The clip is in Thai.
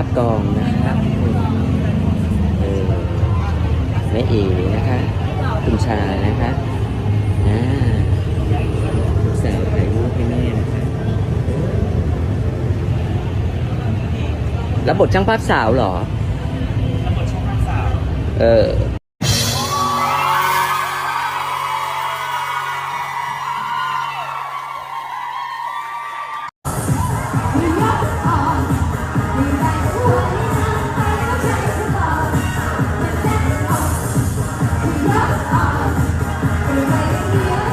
าพกองนะครับเออแม่เอ๋นะคะ คุณชานะคะอ่าลูกสาวถ่ายรูปให้แม่นะคะรับบทช่างภาพสาวเหรอแล้วบทช่องภาคสามเออไ「これでいいの?」